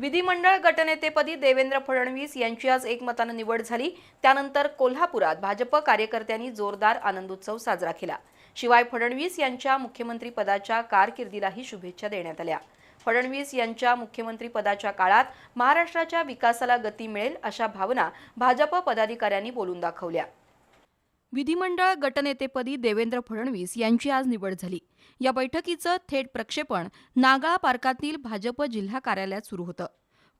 विधिमंडळ गटनेतेपदी देवेंद्र फडणवीस यांची आज एकमतानं निवड झाली. त्यानंतर कोल्हापुरात भाजप कार्यकर्त्यांनी जोरदार आनंदोत्सव साजरा केला. शिवाय फडणवीस यांच्या मुख्यमंत्री पदाच्या कारकिर्दीलाही शुभेच्छा देण्यात आल्या. फडणवीस यांच्या मुख्यमंत्री पदाच्या काळात महाराष्ट्राच्या विकासाला गती मिळेल अशा भावना भाजप पदाधिकाऱ्यांनी बोलून दाखवल्या. विधिमंडळ गटनेतेपदी देवेंद्र फडणवीस यांची आज निवड झाली. या बैठकीचं थेट प्रक्षेपण नागाळा पार्कातील भाजप जिल्हा कार्यालयात सुरू होतं.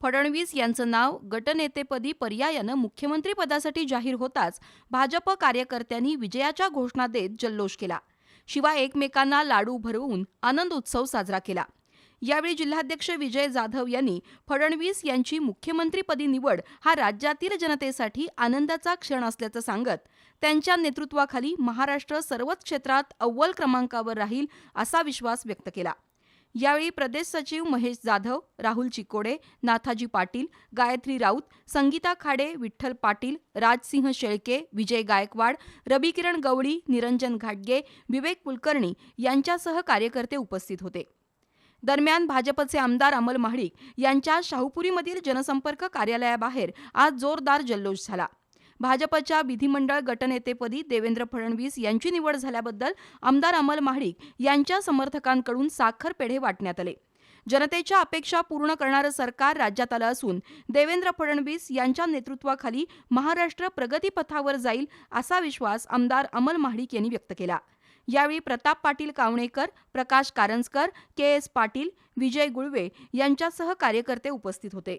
फडणवीस यांचं नाव गटनेतेपदी पर्यायानं मुख्यमंत्रीपदासाठी जाहीर होताच भाजप कार्यकर्त्यांनी विजयाच्या घोषणा देत जल्लोष केला. शिवाय एकमेकांना लाडू भरवून आनंद उत्सव साजरा केला. यावेळी जिल्हाध्यक्ष विजय जाधव यांनी फडणवीस यांची मुख्यमंत्रीपदी निवड हा राज्यातील जनतेसाठी आनंदाचा क्षण असल्याचं सांगत त्यांच्या नेतृत्वाखाली महाराष्ट्र सर्वच क्षेत्रात अव्वल क्रमांकावर राहील असा विश्वास व्यक्त केला. यावेळी प्रदेश सचिव महेश जाधव राहुल चिकोडे नाथाजी पाटील गायत्री राऊत संगीता खाडे विठ्ठल पाटील राजसिंह शेळके विजय गायकवाड रबी किरण गवळी निरंजन घाटगे विवेक कुलकर्णी यांच्यासह कार्यकर्ते उपस्थित होते. दरम्यान भाजपचे आमदार अमल महाडिक यांच्या शाहूपुरीमधील जनसंपर्क कार्यालयाबाहेर आज जोरदार जल्लोष झाला. भाजपच्या विधिमंडळ गटनेतेपदी देवेंद्र फडणवीस यांची निवड झाल्याबद्दल आमदार अमल महाडिक यांच्या समर्थकांकडून साखर पेढे वाटण्यात आले. जनतेच्या अपेक्षा पूर्ण करणारं सरकार राज्यात आलं असून देवेंद्र फडणवीस यांच्या नेतृत्वाखाली महाराष्ट्र प्रगतीपथावर जाईल असा विश्वास आमदार अमल महाडिक यांनी व्यक्त केला. यावेळी प्रताप पाटील कावणेकर प्रकाश कारंजकर के एस पाटील विजय गुळवे यांच्यासह कार्यकर्ते उपस्थित होते.